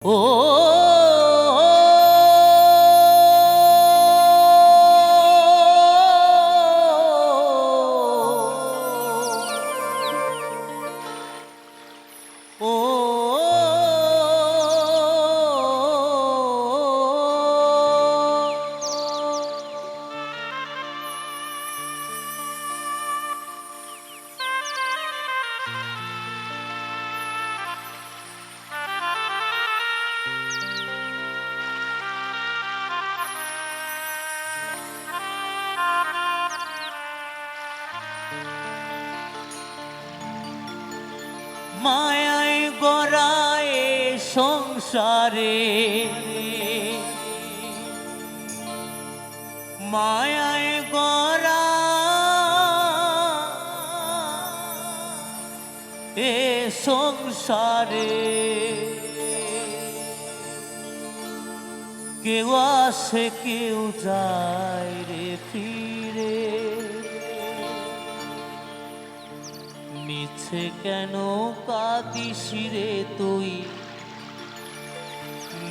오. 오. মায়ায় গড়ায় সংসারে। মায়ায় গড়া এ সংসারে। কেউ আসে কেউ যায় রে ফিরে। মিছে কেন কাঁদিস রে তুই?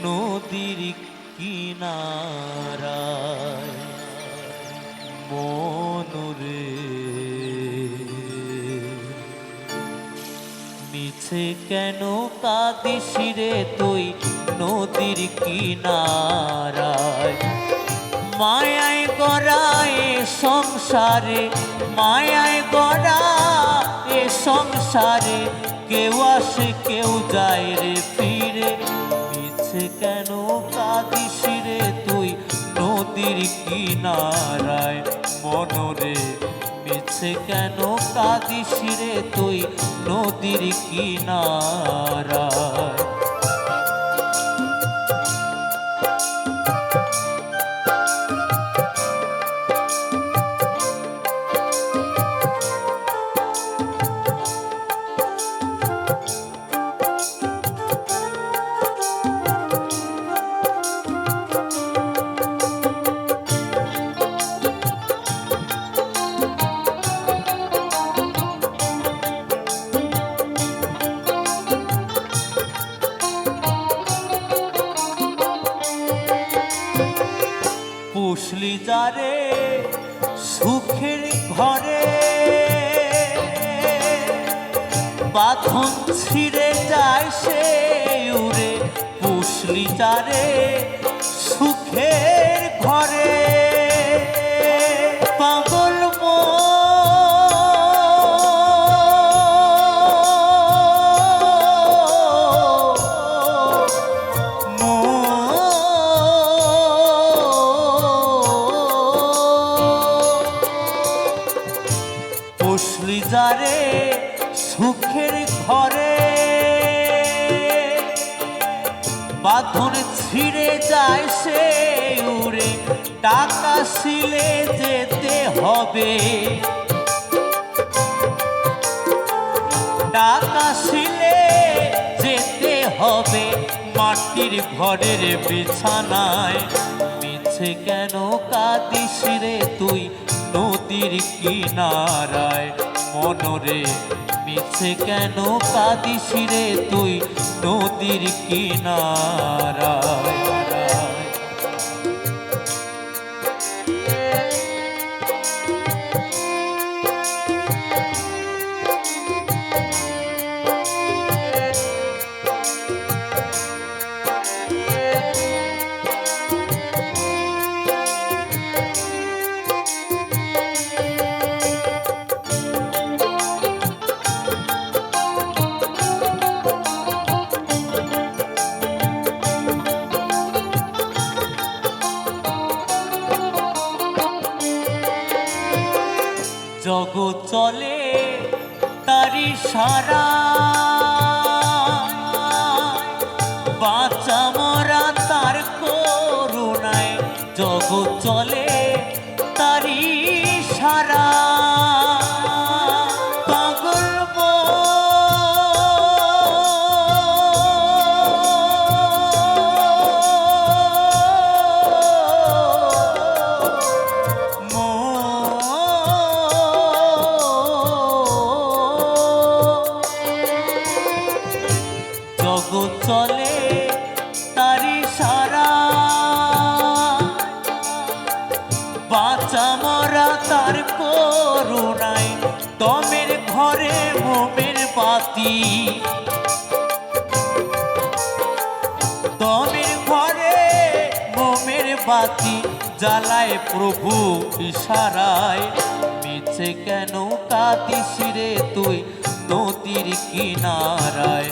নদীর কিনারায় মনরে মিছে কেন কাঁদিস রে তুই নদীর কিনারায়? মায়ায় গড়ায় সংসারে, মায়ায় গড়া এ সংসারে কেউ আসে, কেউ যায় রে ফিরে। মিছে কেন কাঁদিস রে তুই? নদীর কিনারায় মনরে মিছে কেন কাঁদিস রে তুই? নদীর কিনারায় পুষলি যারে সুখের ঘরে। বাঁধন ছিঁড়ে যায় সে উড়ে পুষলি যারে সুখের ঘরে। পুষলি যারে সুখের ঘরে। বাঁধন ছিঁড়ে যায় সে উড়ে, টাকা শিলে যেতে হবে। টাকা শিলে যেতে হবে, মাটির ঘরের বিছানায়। মিছে কেন কাঁদিস রে তুই নদীর কিনারায়? মনরে মিছে কেন কাঁদিস রে তুই নদীর কিনারায় জগৎ চলে তারি সারা। বাচ্চা মরা তার করুণায় জগৎ চলে তারি সারা। জগৎ চলে তারি সারা। বাঁচা মরা তার করুণায় তমের ঘরে মোমের পাতি তমের ঘরে মোমের পাতি জ্বালায় প্রভু ইশারায়। মিছে কেন কাতিস রে তুই নদীর কিনারায়?